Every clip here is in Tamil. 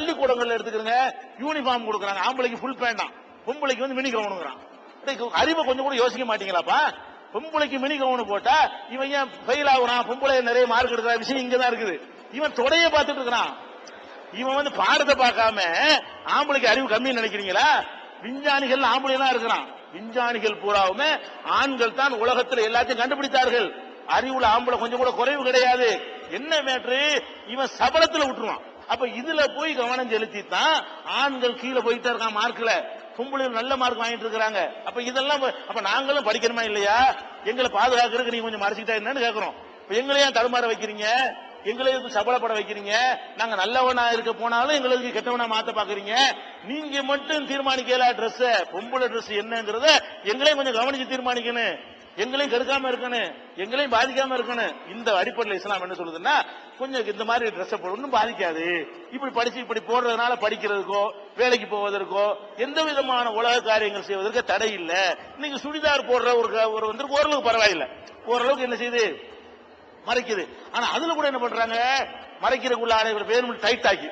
பள்ளிக்கூடங்கள்ல எடுத்துக்கிறங்க. யூனிஃபார்ம் கொடுக்குறாங்க. ஆம்பளைக்கு ஃபுல் பேண்டாம் பொம்பளைக்கு வந்து மினி கவுனுங்கிறான் அறிவை கொஞ்சம் கூட யோசிக்க மாட்டீங்களாப்பா? பொம்பளைக்கு மினி கவுனு போட்டா இவன் ஏன் ஃபெயில் ஆகுறான்? பொம்பளை நிறைய மார்க் எடுக்கிற விஷயம் இங்கதான் இருக்குது. இவன் தொடைய பார்த்துட்டு இருக்கிறான். இவன் வந்து பாடத்தை பார்க்காம ஆம்பளைக்கு அறிவு கம்மின்னு நினைக்கிறீங்களா? விஞ்ஞானிகள் ஆம்பளை தான் இருக்கிறான். விஞ்ஞானிகள் பூராவுமே ஆண்கள் தான் உலகத்தில் எல்லாத்தையும் கண்டுபிடித்தார்கள். அறிவுல ஆம்பளை கொஞ்சம் கூட குறைவு கிடையாது. என்ன மேட்ரு இவன் சபலத்துல விட்டுருவான். அப்ப இதுல போய் கவனம் செலுத்தி தான் ஆண்கள் கீழே போயிட்டே இருக்கான் மார்க்ல பொம்பளைகள் நல்ல மார்க் வாங்கிட்டு இருக்கிறாங்க. அப்ப இதெல்லாம் அப்ப நாங்களும் படிக்கணுமா இல்லையா? எங்களை பாதுகாக்கிறதுக்கு நீங்க கொஞ்சம் மறைச்சிக்கிட்டா என்னன்னு கேக்குறோம். இப்ப எங்களையும் ஏன் தடுமாற வைக்கிறீங்க. எங்களுக்கு சபலப்பட வைக்கிறீங்க? நாங்க நல்லவனா இருக்க போனாலும் எங்களுக்கு கெட்டவனா மாத்த பாக்குறீங்க? நீங்க மட்டும் தீர்மானிக்கல ட்ரெஸ் பொம்பளை ட்ரெஸ் என்னங்கறத எங்களையும் கொஞ்சம் கவனிச்சு தீர்மானிக்கணும். எங்களையும் கெடுக்காம இருக்கணும் எங்களையும் பாதிக்காம இருக்கணும். இந்த அடிப்படையில் இஸ்லாம் என்ன சொல்லுதுன்னா கொஞ்சம் இந்த மாதிரி ட்ரெஸ் போடணும் பாதிக்காது. இப்படி படிச்சு இப்படி போடுறதுனால படிக்கிறதுக்கோ வேலைக்கு போவதற்கோ எந்த விதமான உலக காரியங்கள் செய்வதற்கு தடை இல்லை. இன்னைக்கு சுடிதார் போடுற ஒரு க- ஒரு வந்து ஓரளவுக்கு பரவாயில்லை. ஓரளவுக்கு என்ன செய்யுது? மறைக்குது. ஆனா அதுல கூட என்ன பண்றாங்க? மறைக்கிறதுக்குள்ள ஆடை பேர் டைட் ஆக்கி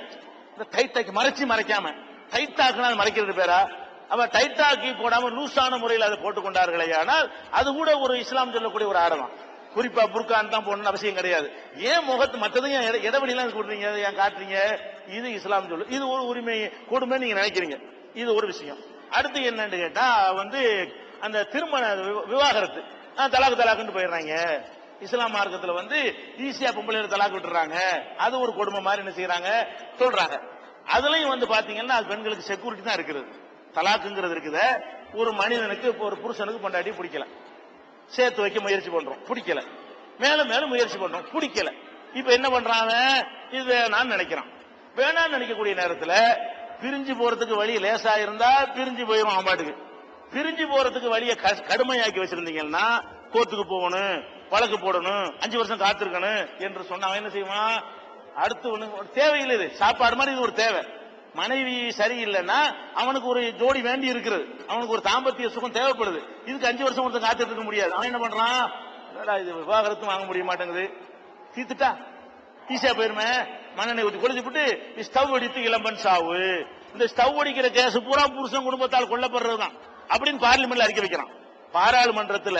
இந்த டைட் ஆக்கி மறைச்சு மறைக்காம டைட் ஆக்குனா மறைக்கிறது பேரா? அவன் டைட் ஆக்கி போடாம லூசான முறையில் அதை போட்டுக்கொண்டார்களே ஆனால் அது கூட ஒரு இஸ்லாம் சொல்லக்கூடிய ஒரு ஆர்வம் குறிப்பா புர்கான் தான் போடணும்னு அவசியம் கிடையாது. ஏன் முகத்து மற்றதையும் இடவெளிலாம் சொல்றீங்க ஏன் காட்டுறீங்க? இது இஸ்லாம் சொல்லு. இது ஒரு உரிமை கொடுமை நீங்க நினைக்கிறீங்க. இது ஒரு விஷயம். அடுத்து என்னன்னு கேட்டா வந்து அந்த திருமண வி- விவாகரத்து. ஆ, தலாக்கு தலாக்குன்னு போயிடுறாங்க. இஸ்லாம் மார்க்கத்துல வந்து ஈஸியா பொம்பளைகளை தலாக்கு விட்டுறாங்க. அது ஒரு கொடுமை மாதிரி என்ன செய்யறாங்க சொல்றாங்க. அதுலயும் வந்து பாத்தீங்கன்னா அது பெண்களுக்கு செக்யூரிட்டி தான் இருக்கிறது. தலாக்குங்கிறது இருக்குது ஒரு மனிதனுக்கு ஒரு புருஷனுக்கு பொண்டாட்டி பிடிக்கல. சேர்த்து வைக்க முயற்சி பண்றோம் பிடிக்கல. மேலும் மேலும் முயற்சி பண்றோம் பிடிக்கல. இப்ப என்ன பண்றாங்க இது நான் நினைக்கிறான். வேணாம்னு நினைக்கக்கூடிய நேரத்துல பிரிஞ்சு போறதுக்கு வழி லேசா இருந்தா பிரிஞ்சு போயிடும் அவன் பிரிஞ்சு போறதுக்கு வழியை க- கடுமையாக்கி வச்சிருந்தீங்கன்னா கோர்ட்டுக்கு போகணும் வழக்கு போடணும் அஞ்சு வருஷம் காத்திருக்கணும் என்று சொன்ன என்ன செய்வான்? அடுத்து ஒண்ணு ஒரு தேவையில்லை இது. சாப்பாடு மாதிரி இது ஒரு தேவை. மனைவி சரியில்லைன்னா அவனுக்கு ஒரு ஜோடி வேண்டி இருக்கிறது. அவனுக்கு ஒரு தாம்பத்திய சுகம் தேவைப்படுது. இதுக்கு அஞ்சு வருஷம் ஒருத்தன் காத்துட்டு இருக்க முடியாது. அவன் என்ன பண்றான்? இது விவாகரத்து வாங்க முடிய மாட்டேங்குது. தீத்துட்டா? ஈஸியா போயிருமே. மண்ணெண்ணெய் ஊற்றி கொளிச்சு விட்டு ஸ்டவ் அடித்து இளம்பன் சாவு. இந்த ஸ்டவ் அடிக்கிற கேஸ் பூரா புருஷன் குடும்பத்தால் கொல்லப்படுறதுதான். அப்படின்னு பார்லிமெண்ட்ல அறிக்கை வைக்கிறான். பாராளுமன்றத்துல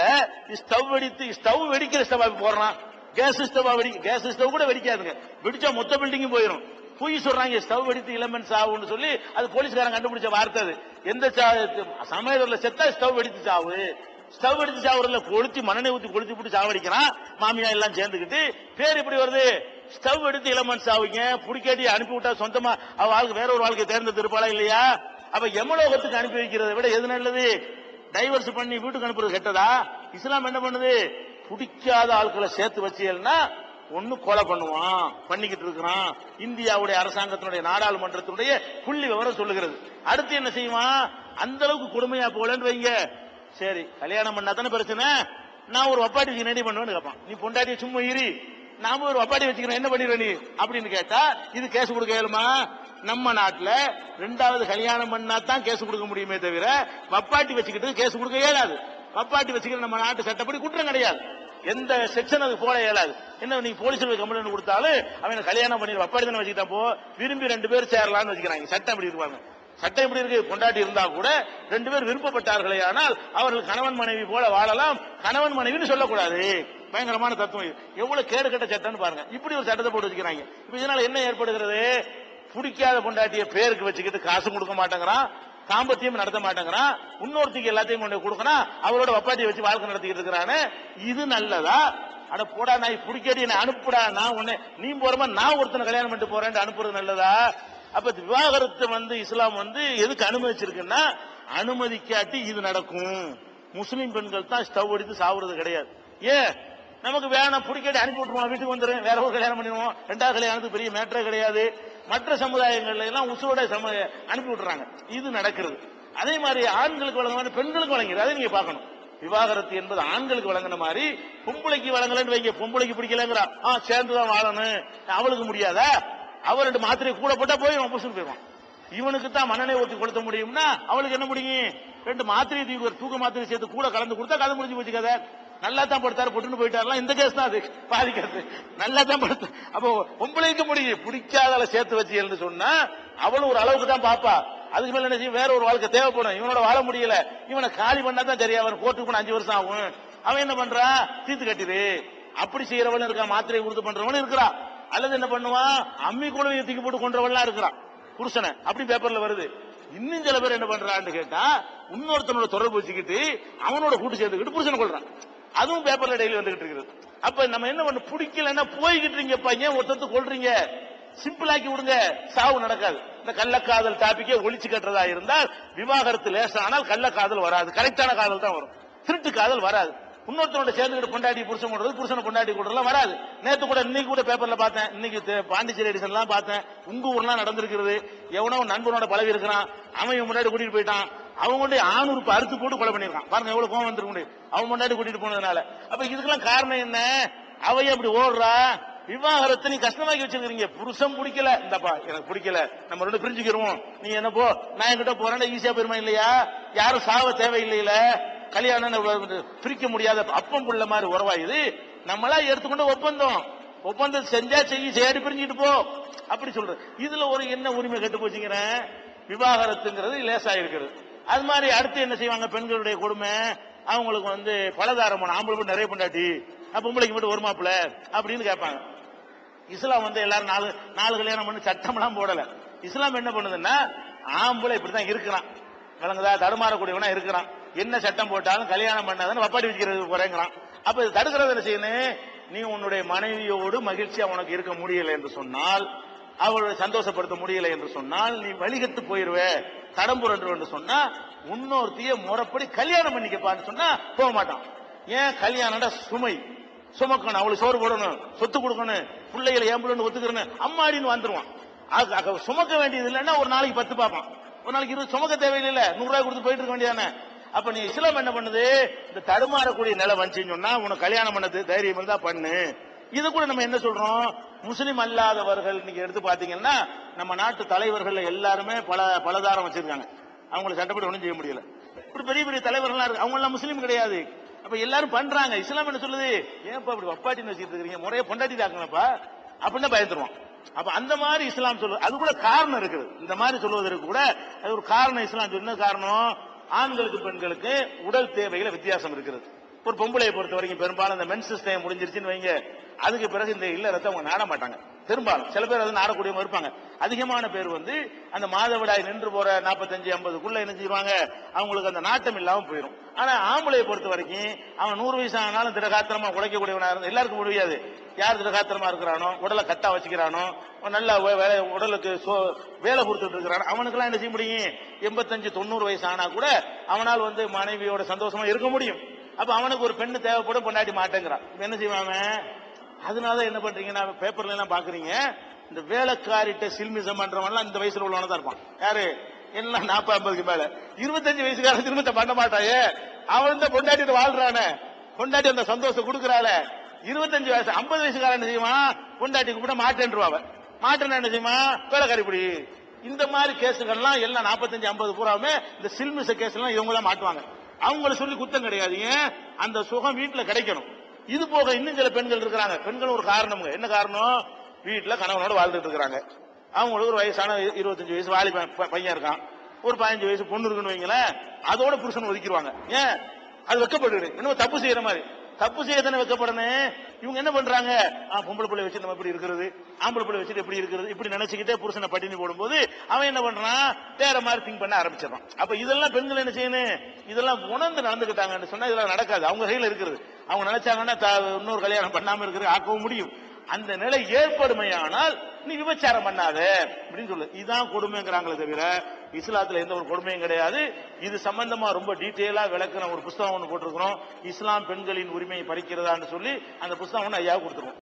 ஸ்டவ் வெடித்து ஸ்டவ் வெடிக்கிற ஸ்டவ் போடுறான். கேஸ் ஸ்டவ் வெடி கேஸ் ஸ்டவ் கூட வெடிக்காதுங்க. வெடிச்சா மொத்த பில்டிங்கும் போயிடும் பொய் சொல்றாங்க ஸ்டவ் வெடித்து இளமன் சாவுன்னு சொல்லி அது போலீஸ்காரன் கண்டுபிடிச்ச வார்த்தை அது. எந்த சா- செத்தா ஸ்டவ் வெடித்து சாவு. ஸ்டவ் அடிச்சு சாவுறதுல கொளுத்தி மண்ணெண்ணெய் ஊத்தி கொளுத்தி போட்டு சாவடிக்கிறான். மாமியா எல்லாம் சேர்ந்துக்கிட்டு பேர் எப்படி வருது? ஸ்டவ் எடுத்து இளமன் சாவுங்க புடிக்காட்டி அனுப்பி விட்டா சொந்தமா அவ வாழ்க்கை வேற ஒரு வாழ்க்கை தேர்ந்தெடுப்பாளா இல்லையா? அப்ப எமலோகத்துக்கு அனுப்பி வைக்கிறதை விட எது நல்லது? டைவர்ஸ் பண்ணி வீட்டுக்கு அனுப்புறது கெட்டதா? இஸ்லாம் என்ன பண்ணுது? பிடிக்காத ஆட்களை சேர்த்து வச்சீங்கன்னா ஒண்ணு கொலை பண்ணுவான் பண்ணிக்கிட்டு இருக்கிறான். இந்தியாவுடைய அரசாங்கத்தினுடைய நாடாளுமன்றத்தினுடைய புள்ளி விவரம் சொல்லுகிறது. அடுத்து என்ன செய்வான்? அந்த அளவுக்கு கொடுமையா போலன்னு வைங்க. சரி கல்யாணம் பண்ணா தானே பிரச்சனை? நான் ஒரு வப்பாட்டி வச்சு ரெடி பண்ணுவேன்னு கேட்பான். நீ பொண்டாட்டி சும்மா இரு. நாம ஒரு வப்பாட்டி வச்சுக்கிறேன் என்ன பண்ணிடுவே நீ? அப்படின்னு கேட்டா இது கேஸ் கொடுக்க இயலுமா? நம்ம நாட்டுல ரெண்டாவது கல்யாணம் பண்ணா தான் கேஸ் கொடுக்க முடியுமே தவிர வப்பாட்டி வச்சுக்கிட்டு கேஸ் கொடுக்க இயலாது. வப்பாட்டி வச்சுக்கிற நம்ம நாட்டு சட்டப்படி குற்றம் கிடையாது. எந்த செக்ஷன் அது போட இயலாது. என்ன நீங்க போலீஸ்ல கம்ப்ளைண்ட் கொடுத்தாலும் அவன் கல்யாணம் பண்ணி வப்பாட்டி தானே வச்சுக்கிட்டா போ. விரும்பி ரெண்டு பேர் சேரலாம்னு வச்சுக்கிறாங்க. சட்டம் எப்படி இருப்பாங்க சட்டம் எப்படி இருக்கு. கொண்டாட்டி இருந்தா கூட ரெண்டு பேர் விருப்பப்பட்டார்களே ஆனால் அவர்கள் கணவன் மனைவி போல வாழலாம். கணவன் மனைவின்னு சொல்லக்கூடாது. பயங்கரமான தத்துவம் எவ்வளவு கேடு கட்ட சட்டம்னு பாருங்க. இப்படி ஒரு சட்டத்தை போட்டு வச்சுக்கிறாங்க. இப்ப இதனால என்ன ஏற்படுகிறது? பிடிக்காத பொண்டாட்டிய பேருக்கு வச்சுக்கிட்டு காசு கொடுக்க மாட்டேங்கிறான். தாம்பத்தியம் நடத்த மாட்டேங்கிறான். இன்னொருத்துக்கு எல்லாத்தையும் கொண்டு போய் கொடுக்கணும் அவரோட வப்பாட்டியை வச்சு வாழ்க்கை நடத்திக்கிட்டு இருக்கிறானே. இது நல்லதா? அட போடா நான் பிடிக்காடி என்ன அனுப்புடா. நான் உன்னை நீ போறமா நான் ஒருத்தனை கல்யாணம் பண்ணிட்டு போறேன் அனுப்புறது நல்லதா? அப்ப விவாகரத்து வந்து இஸ்லாம் வந்து எதுக்கு அனுமதிச்சிருக்குன்னா அனுமதிக்காட்டி இது நடக்கும். முஸ்லீம் பெண்கள் தான் ஸ்டவ் அடித்து சாவுறது கிடையாது. ஏன்? நமக்கு வேணாம் பிடிக்காட்டி அனுப்பி விட்டுருவோம் வீட்டுக்கு வந்துடும் வேற ஒரு கல்யாணம் பண்ணிடுவோம். ரெண்டாவது கல்யாணத்துக்கு பெரிய மேட்டரே கிடையாது. மற்ற சமுதாயங்கள்ல எல்லாம் உசுவோட சம அனுப்பி விட்டுறாங்க. இது நடக்கிறது. அதே மாதிரி ஆண்களுக்கு வழங்க மாதிரி பெண்களுக்கு வழங்குது அதை நீங்க பார்க்கணும். விவாகரத்து என்பது ஆண்களுக்கு வழங்கின மாதிரி பொம்பளைக்கு வழங்கலன்னு வைங்க பொம்பளைக்கு பிடிக்கலங்கிறா. ஆ சேர்ந்துதான் வாழணும். அவளுக்கு முடியாதா? அவர் ரெண்டு மாத்திரை கூட போட்டா போய் அவன் புசுன்னு போயிடுவான். இவனுக்கு தான் மண்ணெண்ணெய் ஊற்றி கொடுத்த முடியும்னா அவளுக்கு என்ன முடியும்? ரெண்டு மாத்திரை தூக்க மாத்திரை சேர்த்து கூட கலந்து கொடுத்தா கதை முடிஞ்சு போச்சு கதை. நல்லா தான் படுத்தாரு பொட்டுன்னு போயிட்டாருலாம். இந்த கேஸ் தான் அது. பாதிக்காது. நல்லா தான் படுத்த அப்போ பொம்பளைக்கு முடியும் பிடிக்காத சேர்த்து வச்சு சொன்னா அவளும் ஒரு அளவுக்கு தான் பாப்பா. அதுக்கு மேல என்ன செய்யும்? வேற ஒரு வாழ்க்கை தேவைப்படும். இவனோட வாழ முடியல. இவனை காலி பண்ணா தான் சரியா அவன் கோர்ட்டுக்கு போன அஞ்சு வருஷம் ஆகும். அவன் என்ன பண்றான் தீர்த்து கட்டிடு. அப்படி செய்யறவன் இருக்கான் மாத்திரை கொடுத்து பண்றவன் இருக்கிறான் அல்லது என்ன பண்ணுவான்? அம்மி கூட தூக்கி போட்டு கொன்றவன்லாம் இருக்கிறான். புருஷனை. அப்படி பேப்பர்ல வருது. இன்னும் சில பேர் என்ன பண்றான்னு கேட்டா இன்னொருத்தனோட தொடர்பு வச்சுக்கிட்டு அவனோட கூட்டு சேர்ந்துக்கிட்டு புருஷனை கொள்றான் அதுவும் பேப்பர்ல டெய்லி வந்துகிட்டு இருக்குது. அப்ப நம்ம என்ன பண்ண பிடிக்கலன்னா போய்கிட்டு இருக்கீங்கப்பா ஏன் ஒருத்தத்து கொள்றீங்க சிம்பிள் ஆக்கி விடுங்க. சாவு நடக்காது. இந்த கள்ளக்காதல் டாபிக்கே ஒழிச்சு கட்டுறதா இருந்தால் விவாகரத்து லேசானால் கள்ளக்காதல் வராது. கரெக்டான காதல் தான் வரும். திருட்டு காதல் வராது. இன்னொருத்தனோட சேர்ந்துக்கிட்டு பொண்டாட்டி புருஷன் கொடுறது புருஷனை பொண்டாட்டி கொடுறதுலாம் வராது. நேத்து கூட இன்னைக்கு கூட பேப்பர்ல பார்த்தேன். இன்னைக்கு பாண்டிச்சேரி எடிஷன்லாம் பார்த்தேன். உங்க ஊர்லாம் நடந்திருக்கிறது. எவனோ நண்பனோட பழகி இருக்கிறான். அவன் முன்னாடி கூட்டிட்டு போயிட்டான். அவங்களுடைய ஆண் உறுப்பு அறுத்து போட்டு கொலை பண்ணிருக்கான் பாருங்க எவ்வளவு கோவம் வந்துருக்கு அவன் முன்னாடி கூட்டிட்டு போனதுனால. அப்ப இதுக்கெல்லாம் காரணம் என்ன? அவைய அப்படி ஓடுறா? விவாகரத்தை நீ கஷ்டமாக்கி வச்சிருக்கீங்க புருஷன் பிடிக்கல. இந்தப்பா எனக்கு பிடிக்கல. நம்ம ரெண்டு பிரிஞ்சுக்கிறோம் நீ என்ன போ நான் என்கிட்ட போறேன் ஈஸியா பெருமை இல்லையா? யாரும் சாவ தேவையில்லையில. கல்யாணம் பிரிக்க முடியாத அப்பம் புள்ள மாதிரி உறவா இது நம்மளா எடுத்துக்கொண்டு ஒப்பந்தம். ஒப்பந்தம் செஞ்சா செய்ய செய்யாடி பிரிஞ்சுட்டு போ. அப்படி சொல்றது இதுல ஒரு என்ன உரிமை கெட்டு போச்சுங்கிறேன்? விவாகரத்துங்கிறது லேசா இருக்கிறது அது மாதிரி அடுத்து என்ன செய்வாங்க? பெண்களுடைய கொடுமை. அவங்களுக்கு வந்து பலதாரம் போன ஆம்பளை மட்டும் நிறைய பொண்டாட்டி. அப்ப பொம்பளைக்கு மட்டும் ஒரு மாப்பிள்ள அப்படின்னு கேட்பாங்க. இஸ்லாம் வந்து எல்லாரும் நாலு நாலு கல்யாணம் பண்ணி சட்டம்லாம் போடல. இஸ்லாம் என்ன பண்ணுதுன்னா ஆம்பளை இப்படித்தான் இருக்கிறான். விளங்குதா? தடுமாறக்கூடியவனா இருக்கிறான். என்ன சட்டம் போட்டாலும் கல்யாணம் பண்ணாதான் வப்பாடி வச்சுக்கிறது குறைங்கிறான். அப்ப இது தடுக்கிறது என்ன செய்யணும் நீ உன்னுடைய மனைவியோடு மகிழ்ச்சியா உனக்கு இருக்க முடியல என்று சொன்னால் அவளை சந்தோஷப்படுத்த முடியல என்று சொன்னால் நீ வழிகத்து போயிருவே. தடம்புரன்று என்று சொன்னா இன்னொருத்திய முறைப்படி கல்யாணம் பண்ணிக்கப்பான்னு சொன்னா போக மாட்டான் ஏன்? கல்யாணம்டா சுமை. சுமக்கணும். அவளுக்கு சோறு போடணும். சொத்து கொடுக்கணும். பிள்ளைகளை ஏம்புலன்னு ஒத்துக்கிறணும் அம்மாடின்னு வந்துருவான். அது- சுமக்க வேண்டியது இல்லைன்னா ஒரு நாளைக்கு பத்து பார்ப்பான். ஒரு நாளைக்கு இருபது சுமக்க தேவையில்லை நூறுரூவா கொடுத்து போயிட்டு இருக்க வேண்டியதானே. அப்ப நீ இஸ்லாம் என்ன பண்ணுது? இந்த தடுமாறக்கூடிய நிலை வந்துச்சுன்னு சொன்னா உனக்கு கல்யாணம் பண்ணது தைரியம் இருந்தா பண்ணு. இது கூட நம்ம என்ன சொல்றோம்? முஸ்லிம் அல்லாதவர்கள் நீங்க எடுத்து பாத்தீங்கன்னா நம்ம நாட்டு தலைவர்கள் எல்லாருமே பல பலதாரம் வச்சிருக்காங்க. அவங்களை சட்டப்படி ஒன்றும் செய்ய முடியல. இப்படி பெரிய பெரிய தலைவர்கள்லாம் இருக்கு. அவங்க எல்லாம் முஸ்லீம் கிடையாது. அப்ப எல்லாரும் பண்றாங்க. இஸ்லாம் என்ன சொல்லுது? ஏன்ப்பா இப்படி வப்பாட்டின்னு வச்சுட்டு இருக்கீங்க முறைய பொண்டாட்டி தாக்கலப்பா அப்படின்னு பயந்துருவோம். அப்ப அந்த மாதிரி இஸ்லாம் சொல்லுது. அது கூட காரணம் இருக்குது. இந்த மாதிரி சொல்வதற்கு கூட அது ஒரு காரணம் இஸ்லாம். என்ன காரணம்? ஆண்களுக்கு பெண்களுக்கு உடல் தேவைகளை வித்தியாசம் இருக்கிறது. ஒரு பொம்பளையை பொறுத்த வரைக்கும் பெரும்பாலும் இந்த மென்சஸ் டைம் முடிஞ்சிருச்சுன்னு வைங்க. அதுக்கு பிறகு இந்த இல்லறத்தை அவங்க நாட மாட்டாங்க. பெரும்பாலும் சில பேர் அதை நாடக்கூடியவங்க இருப்பாங்க. அதிகமான பேர் வந்து அந்த மாதவிடாய் நின்று போற நாற்பத்தஞ்சு ஐம்பதுக்குள்ள என்ன செய்வாங்க? அவங்களுக்கு அந்த நாட்டம் இல்லாம போயிடும் ஆனா ஆம்பளையை பொறுத்த வரைக்கும் அவன் நூறு வயசு ஆனாலும் திடகாத்திரமா உழைக்கக்கூடியவனா இருந்தா எல்லாருக்கும் முடியாது. யார் திடகாத்திரமா இருக்கிறானோ உடலை கட்டா வச்சுக்கிறானோ நல்லா நல்ல வேலை உடலுக்கு சோ- வேலை கொடுத்துட்டு இருக்கிறான் அவனுக்கெல்லாம் என்ன செய்ய முடியும்? எண்பத்தஞ்சு தொண்ணூறு வயசு ஆனா கூட அவனால் வந்து மனைவியோட சந்தோஷமா இருக்க முடியும். அப்ப அவனுக்கு ஒரு பெண்ணு தேவைப்படும் பொண்டாட்டி மாட்டேங்கிறான். என்ன செய்வான் அதனால என்ன பண்றீங்கன்னா பேப்பர்ல எல்லாம் பாக்குறீங்க. இந்த வேலைக்காரிட்ட சில்மிசம் பண்றவன்லாம் இந்த வயசுல உள்ளவன தான் இருப்பான். யாரு? எல்லாம் நாற்பது ஐம்பதுக்கு மேல. இருபத்தஞ்சு வயசுக்காரன் திருமணத்தை பண்ண மாட்டாயே. அவன் தான் பொண்டாட்டிட்டு வாழ்றானே. பொண்டாட்டி அந்த சந்தோஷம் கொடுக்கறாள. இருபத்தஞ்சு வயசு ஐம்பது வயசுக்காரன் என்ன செய்வான்? பொண்டாட்டி கூப்பிட மாட்டேன்றுவாவ மாட்டேன் என்ன செய்வான்? வேலைக்காரி இப்படி. இந்த மாதிரி கேஸுகள்லாம் எல்லாம் நாற்பத்தஞ்சு ஐம்பது பூராவுமே இந்த சில்மிச கேஸ் எல்லாம் இவங்க மாட்டுவாங்க. அவங்கள சொல்லி குத்தம் கிடையாது. ஏன்? அந்த சுகம் வீட்டுல கிடைக்கணும். இது போக இன்னும் சில பெண்கள் இருக்கிறாங்க. பெண்கள் ஒரு காரணம்ங்க. என்ன காரணம்? வீட்டுல கணவனோட வாழ்ந்துட்டு இருக்கிறாங்க. அவங்களுக்கு ஒரு வயசான இருபத்தஞ்சு வயசு வாலி பையன் ப- பையன் இருக்கான். ஒரு பதினஞ்சு வயசு பொண்ணு இருக்குன்னு வைங்களேன் அதோட புருஷன் ஒதுக்கிடுவாங்க. ஏன்? அது வெக்கப்படுது. இன்னும் தப்பு செய்யற மாதிரி. தப்பு செய்ய தானே வைக்கப்படணும். இவங்க என்ன பண்றாங்க? ஆ, பொம்பளை பிள்ளை வச்சு நம்ம எப்படி இருக்கிறது? ஆம்பளை பிள்ளை வச்சுட்டு எப்படி இருக்கிறது? இப்படி நினைச்சுக்கிட்டே புருஷனை பட்டினி போடும்போது அவன் என்ன பண்றான்? வேற மாதிரி திங்க் பண்ண ஆரம்பிச்சிடறான். அப்ப இதெல்லாம் பெண்கள் என்ன செய்யணும்? இதெல்லாம் உணர்ந்து நடந்துக்கிட்டாங்கன்னு சொன்னா இதெல்லாம் நடக்காது. அவங்க கையில இருக்கிறது. அவங்க நினைச்சாங்கன்னா த- இன்னொரு கல்யாணம் பண்ணாம இருக்கிற ஆக்கவும் முடியும். அந்த நிலை ஏற்படுமையானால் நீ விபச்சாரம் பண்ணாத அப்படின்னு சொல்லு. இதுதான் கொடுமைங்கிறாங்களே தவிர இஸ்லாத்துல எந்த ஒரு கொடுமையும் கிடையாது. இது சம்பந்தமா ரொம்ப டீட்டெயிலா விளக்குற ஒரு புஸ்தகம் ஒன்று போட்டிருக்கிறோம். இஸ்லாம் பெண்களின் உரிமையை பறிக்கிறதான்னு சொல்லி அந்த புஸ்தகம் ஒன்று ஐயா கொடுத்துருவோம்.